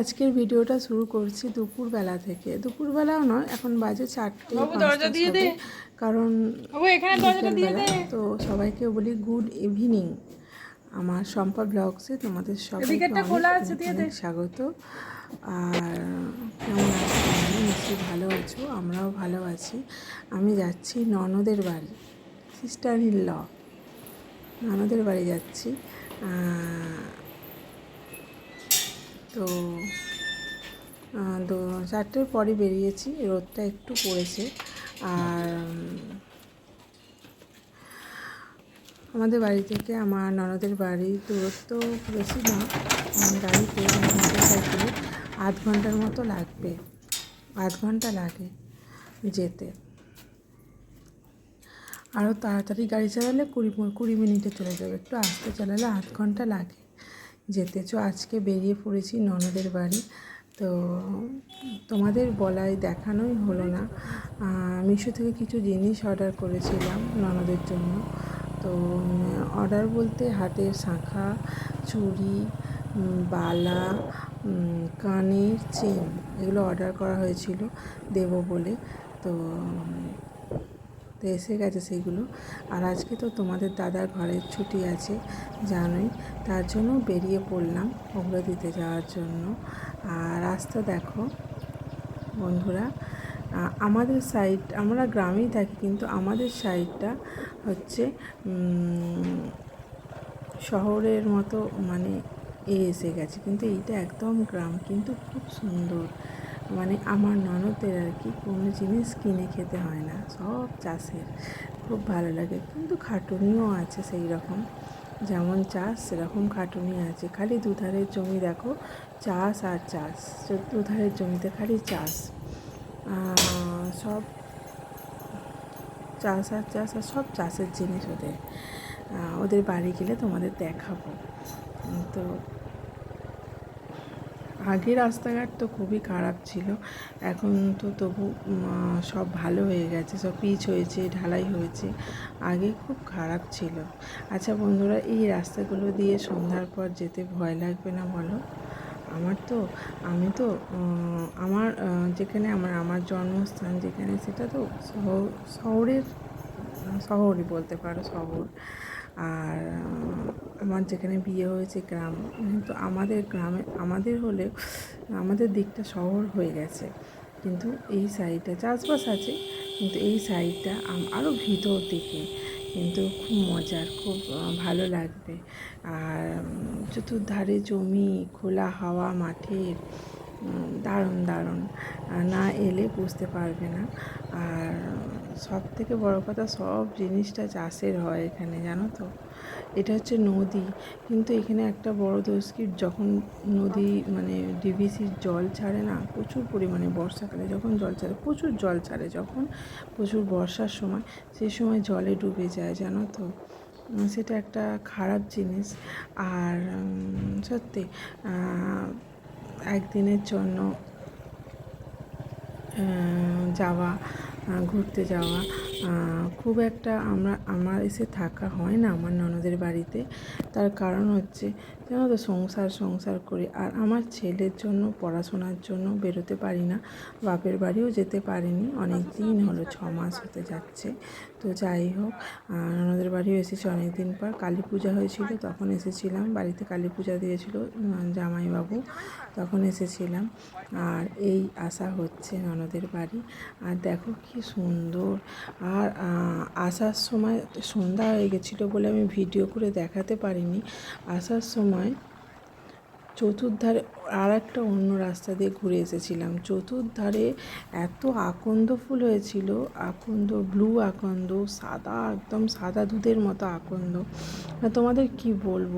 আজকের ভিডিওটা শুরু করছি দুপুরবেলা থেকে। দুপুরবেলাও নয় এখন বাজে চারটে কারণ। তো সবাইকে বলি গুড ইভিনিং। আমার সম্পা ব্লগসে তোমাদের সবাইকে অনেক স্বাগত। আর কেমন আছো? নিশ্চয়ই ভালো আছো আমরাও ভালো আছি। আমি যাচ্ছি ননদের বাড়ি সিস্টার ইন ল ননদের বাড়ি যাচ্ছি। তো তো চারটের পরে বেরিয়েছি, রোদটা একটু পড়েছে। আর আমাদের বাড়ি থেকে আমার ননদের বাড়ির দূরত্ব বেশি না। গাড়িতে মোটর সাইকেলে আধ ঘণ্টার মতো লাগবে, আধ ঘণ্টা লাগে যেতে। আরও তাড়াতাড়ি গাড়ি চালালে কুড়ি কুড়ি মিনিটে চলে যাবে, একটু আস্তে চালালে আধ ঘণ্টা লাগে। যেতে চো, আজকে বেরিয়ে পড়েছি ননদের বাড়ি। তো তোমাদের বলায় দেখানোই হলো না। মিশো থেকে কিছু জিনিস অর্ডার করেছিলাম ননদের জন্য। তো অর্ডার বলতে হাতের শাঁখা, চুড়ি বালা কানের চেন এগুলো অর্ডার করা হয়েছিল দেবো বলে। তো তো এসে গেছে সেইগুলো আর আজকে তো তোমাদের দাদার ঘরের ছুটি আছে, জানোই। তার জন্য বেরিয়ে পড়লাম ওগুলো দিতে যাওয়ার জন্য। আর রাস্তা দেখো বন্ধুরা আমাদের সাইড আমরা গ্রামেই থাকি, কিন্তু আমাদের সাইডটা হচ্ছে শহরের মতো মানে এ এসে গেছে। কিন্তু এইটা একদম গ্রাম, কিন্তু খুব সুন্দর। মানে আমার ননদের আর কি কোনো জিনিস কিনে খেতে হয় না, সব চাষের। খুব ভালো লাগে, কিন্তু খাটুনিও আছে সেই রকম। যেমন চাষ, সেরকম খাটুনি আছে। খালি দুধারের জমি দেখো, চাষ আর চাষ। দুধারের জমিতে খালি চাষ। সব চাষ আর চাষ আর সব চাষের জিনিস ওদের। ওদের বাড়ি গেলে তোমাদের দেখাবো। তো আগে রাস্তাঘাট তো খুবই খারাপ ছিল। এখন তো তবু সব ভালো হয়ে গেছে, সব পিচ হয়েছে, ঢালাই হয়েছে। আগে খুব খারাপ ছিল। আচ্ছা বন্ধুরা, এই রাস্তাগুলো দিয়ে সন্ধ্যার পর যেতে ভয় লাগবে না বলো? আমার তো, আমি তো আমার যেখানে আমার আমার জন্মস্থান যেখানে, সেটা তো শহর, শহরের, শহরই বলতে পারো, শহর। আর আমার যেখানে বিয়ে হয়েছে গ্রাম কিন্তু আমাদের গ্রামে, আমাদের হলে আমাদের দিকটা শহর হয়ে গেছে। কিন্তু এই সাইডটা চাষবাস আছে, কিন্তু এই সাইডটা আরও ভিতর দিকে। কিন্তু খুব মজার, খুব ভালো লাগবে। আর চতুর্ধারে জমি, খোলা হাওয়া, মাঠের দারুণ দারুণ। না এলে বুঝতে পারবে না। আর সব থেকে বড় কথা সব জিনিসটা চাষের হয় এখানে, জানো তো। এটা হচ্ছে নদী। কিন্তু এখানে একটা বড় দোষ কি, যখন নদী মানে ডিভিসির জল ছাড়ে না, প্রচুর পরিমাণে বর্ষাকালে যখন জল ছাড়ে, প্রচুর জল ছাড়ে যখন, প্রচুর বর্ষার সময়, সেই সময় জলে ডুবে যায়, জানো তো। সেটা একটা খারাপ জিনিস। আর সত্যি একদিনের জন্য যাওয়া ঘুরতে যাওয়া খুব একটা আমরা, আমার এসে থাকা হয় না আমার ননদের বাড়িতে। তার কারণ হচ্ছে জানো তো সংসার সংসার করে। আর আমার ছেলের জন্য পড়াশোনার জন্য বেরোতে পারি না। বাপের বাড়িও যেতে পারিনি। অনেক দিন হলো ছ মাস হতে যাচ্ছে। তো যাই হোক আহ, ননদের বাড়িও এসেছি অনেক দিন পর। কালী পূজা হয়েছিল তখন এসেছিলাম। বাড়িতে কালী পূজা দিয়েছিল জামাইবাবু তখন এসেছিলাম। আর এই আশা হচ্ছে ননদের বাড়ি। আর দেখো কি সুন্দর। আর আসার সময় সন্ধ্যা হয়ে গেছিল বলে আমি ভিডিও করে দেখাতে পারিনি। আসার সময় চতুর্ধারে আর একটা অন্য রাস্তা দিয়ে ঘুরে এসেছিলাম। চতুর্ধারে এত আকন্দ ফুল হয়েছিল, আকন্দ ব্লু আকন্দ, সাদা, একদম সাদা দুধের মতো আকন্দ। আর তোমাদের কি বলব?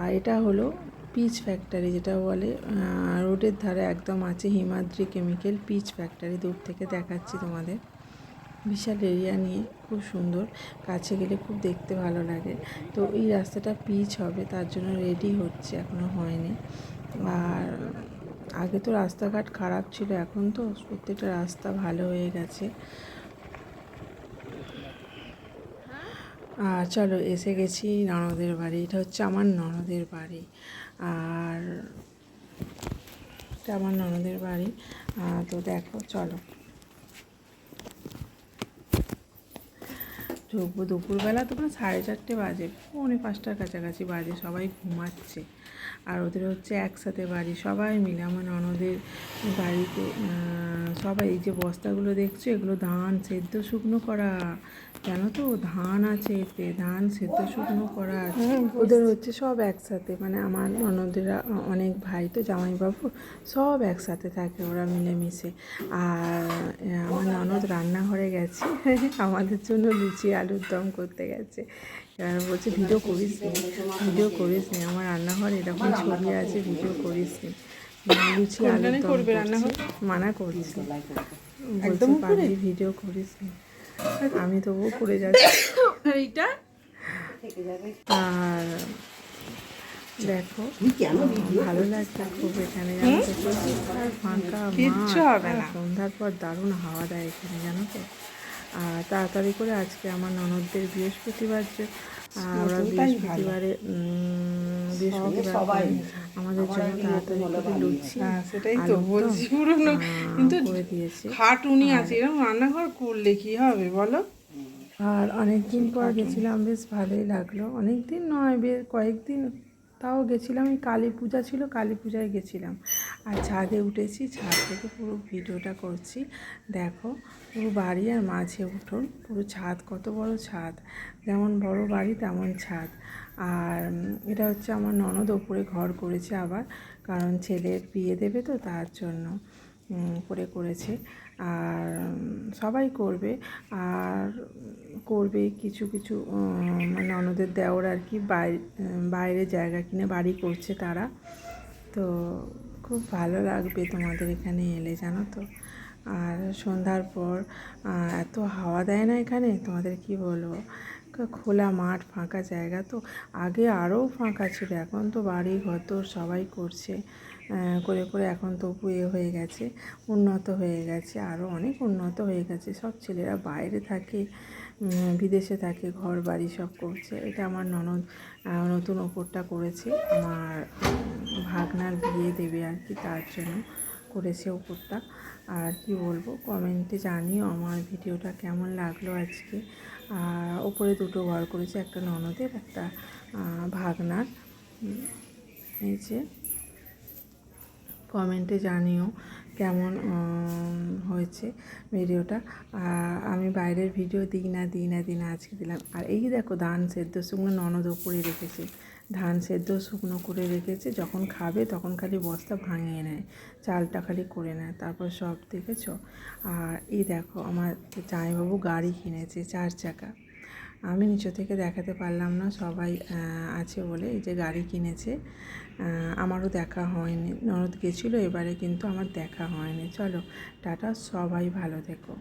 আর এটা হলো পিচ ফ্যাক্টরি যেটা বলে রোডের ধারে একদম আছে হিমাদ্রি কেমিক্যাল পিচ ফ্যাক্টরি দূর থেকে দেখাচ্ছি তোমাদের। বিশাল এরিয়া নিয়ে খুব সুন্দর। কাছে গেলে খুব দেখতে ভালো লাগে। তো এই রাস্তাটা পিচ হবে, তার জন্য রেডি হচ্ছে এখনও হয়নি। আর আগে তো রাস্তাঘাট খারাপ ছিল, এখন তো প্রত্যেকটা রাস্তা ভালো হয়ে গেছে। আর চলো, এসে গেছি ননদের বাড়ি। এটা হচ্ছে আমার ননদের বাড়ি। আর এটা আমার ননদের বাড়ি। তো দেখো, চলো। ঢুকবো দুপুরবেলা তখন সাড়ে চারটে বাজে পৌনে পাঁচটার কাছাকাছি বাজে সবাই ঘুমাচ্ছে। আর ওদের হচ্ছে একসাথে বাড়ি সবাই মিলে আমার ননদের বাড়িতে সবাই এই যে বস্তাগুলো দেখছ এগুলো ধান সেদ্ধ শুকনো করা জানো তো? ধান আছে এতে ধান সেদ্ধ শুকনো করা আছে। ওদের হচ্ছে সব একসাথে মানে আমার ননদেরা অনেক ভাই তো জামাইবাবু সব একসাথে থাকে ওরা মিলেমিশে। আর আমার ননদ রান্নাঘরে গেছে আমাদের জন্য লুচি আলুর দম করতে গেছে। এবার বলছে ভিডিও করিস নি ভিডিও করিস নি আমার রান্নাঘর এরকম ছবি আছে ভিডিও করিস নি। লুচি আলুর দম। মানা করছে। একদম পারবি ভিডিও করিস নি? আমি তবুও করে যাচ্ছি। আর এইটা আর দেখো ভালো লাগছে খুব এখানে ফাঁকা মাঠ। সন্ধ্যার পর দারুণ হাওয়া দেয় এখানে জানো তো? আর তাড়াতাড়ি করে আজকে আমার ননদদের বৃহস্পতিবার যে আমরা বৃহস্পতিবারে বৃহস্পতিবার আমাদের জন্য তাড়াতাড়ি করে লুচি হ্যাঁ সেটাই তো বলছি পুরনো কিন্তু দিয়েছে। খাটুনি আছে এরকম রান্নাঘর করলে কি হবে বলো? আর অনেক দিন পর গেছিলাম বেশ ভালোই লাগল। অনেক দিন নয় বেশ কয়েকদিন তাও গেছিলাম, এই কালী পূজা ছিল, কালী পূজায় গেছিলাম। আর ছাদে উঠেছি, ছাদ থেকে পুরো ভিডিওটা করছি। দেখো, পুরো বাড়ি আর মাঝে উঠোন, পুরো ছাদ, কত বড় ছাদ। যেমন বড় বাড়ি, তেমন ছাদ। আর এটা হচ্ছে আমার ননদ ওপরে ঘর করেছে আবার, কারণ ছেলের বিয়ে দেবে তো তার জন্য। করে করেছে। আর সবাই করবে। আর করবে কিছু কিছু মানে অন্যদের দেওয়ার আর কি বাইরে বাইরে জায়গা কিনে বাড়ি করছে তারা। তো খুব ভালো লাগবে তোমাদের এখানে এলে, জানো তো। আর সন্ধ্যার পর এত হাওয়া দেয় না এখানে? তোমাদের কি বলব? খোলা মাঠ, ফাঁকা জায়গা তো। আগে আরও ফাঁকা ছিল, এখন তো বাড়ি ঘর সবাই করছে। করে করে এখন তো এ হয়ে গেছে, উন্নত হয়ে গেছে আরও অনেক উন্নত হয়ে গেছে। সব ছেলেরা বাইরে থাকে বিদেশে থাকে ঘর বাড়ি সব করছে। এটা আমার ননদ নতুন ওপরটা করেছে। আমার ভাগনার বিয়ে দেবে আর কি, তার জন্য করেছে ওপরটা। আর কি বলব কমেন্টে জানিও আমার ভিডিওটা কেমন লাগল আজকে। আর ওপরে দুটো ঘর করেছে, একটা ননদের, একটা ভাগনার। এই যে কমেন্টে জানিও কেমন হয়েছে ভিডিওটা। আর আমি বাইরের ভিডিও দিই না দিই না দিই না, আজকে দিলাম। আর এই দেখো ধান সেদ্ধ শুকনো ননদ ওপরে রেখেছে। ধান সেদ্ধ শুকনো করে রেখেছে, যখন খাবে তখন খালি বস্তা ভাঙিয়ে নেয়, চালটা খালি করে নেয়, তারপর সব দেখেছ। আর এই দেখো আমার জামাইবাবু গাড়ি কিনেছে চার চাকা। আমি নিচে থেকে দেখাতে পারলাম না, সবাই আছে বলে এই যে গাড়ি কিনেছে। আমারও দেখা হয়নি। নরদ গেছিল, এবারে কিন্তু আমার দেখা হয়নি। চলো, টাটা, সবাই ভালো থেকো।